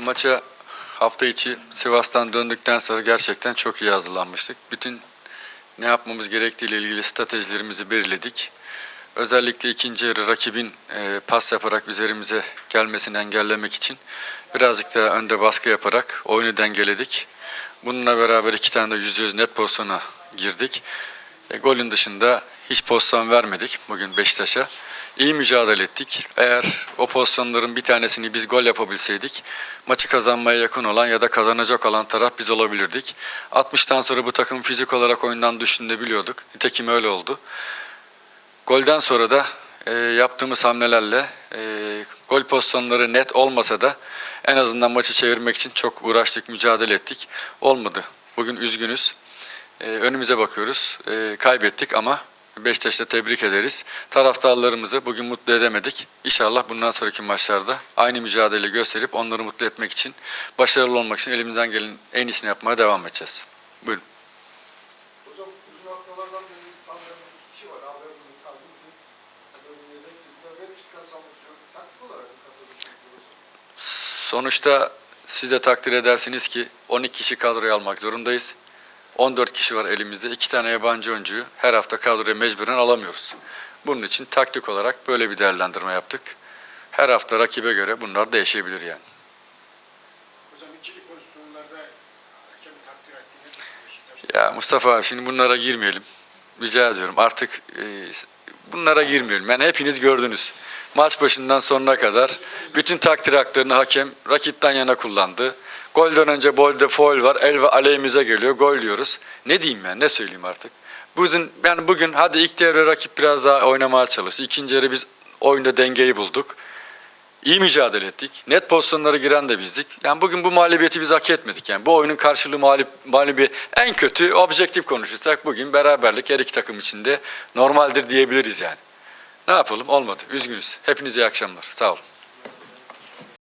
Maça hafta içi Sivas'tan döndükten sonra gerçekten çok iyi hazırlanmıştık. Bütün ne yapmamız gerektiğiyle ilgili stratejilerimizi belirledik. Özellikle ikinci yarı rakibin e, pas yaparak üzerimize gelmesini engellemek için birazcık daha önde baskı yaparak oyunu dengeledik. Bununla beraber iki tane de %100 net pozisyona girdik. E, golün dışında hiç pozisyon vermedik bugün Beşiktaş'a. İyi mücadele ettik. Eğer o pozisyonların bir tanesini biz gol yapabilseydik maçı kazanmaya yakın olan ya da kazanacak olan taraf biz olabilirdik. 60'tan sonra bu takım fizik olarak oyundan düştüğünü biliyorduk. Nitekim öyle oldu. Golden sonra da e, yaptığımız hamlelerle e, gol pozisyonları net olmasa da en azından maçı çevirmek için çok uğraştık, mücadele ettik. Olmadı. Bugün üzgünüz. E, önümüze bakıyoruz. E, kaybettik ama Beşiktaş'ta tebrik ederiz. Taraftarlarımızı bugün mutlu edemedik. İnşallah bundan sonraki maçlarda aynı mücadele gösterip onları mutlu etmek için, başarılı olmak için elimizden gelen en iyisini yapmaya devam edeceğiz. Buyurun. Hocam uzun haftalardan beri kişi var. Ve taktik olarak katılıyorsunuz? Sonuçta siz de takdir edersiniz ki 12 kişi kadroya almak zorundayız. 14 kişi var elimizde. 2 tane yabancı oyuncuyu her hafta kadroya mecburen alamıyoruz. Bunun için taktik olarak böyle bir değerlendirme yaptık. Her hafta rakibe göre bunlar değişebilir yani. Ya Mustafa abi şimdi bunlara girmeyelim. Rica ediyorum artık e, bunlara girmeyelim. Yani hepiniz gördünüz. Maç başından sonuna kadar bütün takdir haklarını hakem rakipten yana kullandı. Golden önce bolde foul var. El ve aleyhimize geliyor. Gol diyoruz. Ne diyeyim ben? Ne söyleyeyim artık? Bugün, yani bugün hadi ilk devre rakip biraz daha oynamaya çalıştı. İkinci yarı biz oyunda dengeyi bulduk. İyi mücadele ettik. Net pozisyonlara giren de bizdik. Yani bugün bu mağlubiyeti biz hak etmedik. Yani bu oyunun karşılığı mağlup, mağlubi en kötü objektif konuşursak bugün beraberlik her iki takım içinde normaldir diyebiliriz yani. Ne yapalım? Olmadı. Üzgünüz. Hepinize iyi akşamlar. Sağ olun.